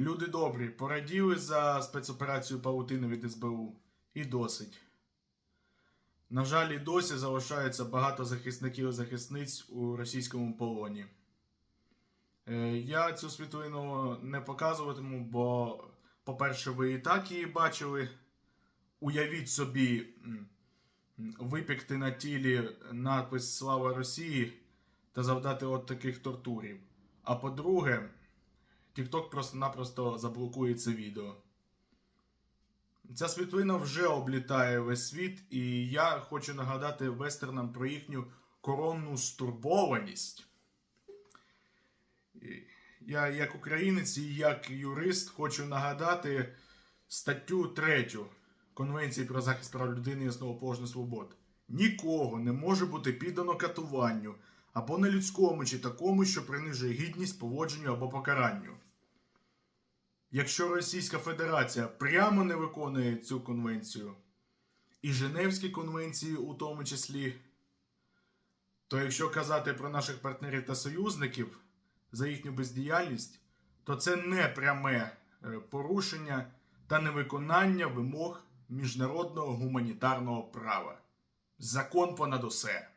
Люди добрі, пораділи за спецоперацію Паутини від СБУ. І досить. На жаль, і досі залишається багато захисників і захисниць у російському полоні. Е, Я цю світлину не показуватиму, бо, по-перше, ви і так її бачили. Уявіть собі, випікти на тілі надпис Слава Росії та завдати от таких тортурів. А по-друге, TikTok просто-напросто заблокує це відео. Ця світлина вже облітає весь світ, і я хочу нагадати вестернам про їхню коронну стурбованість. Я, як українець і як юрист, хочу нагадати статтю 3 Конвенції про захист прав людини і основоположних свобод. Нікого не може бути піддано катуванню або нелюдському чи такому, що принижує гідність, поводженню або покаранню. Якщо Російська Федерація прямо не виконує цю конвенцію, і Женевські конвенції у тому числі, то якщо казати про наших партнерів та союзників за їхню бездіяльність, то це не пряме е, порушення та невиконання вимог міжнародного гуманітарного права. Закон понад усе.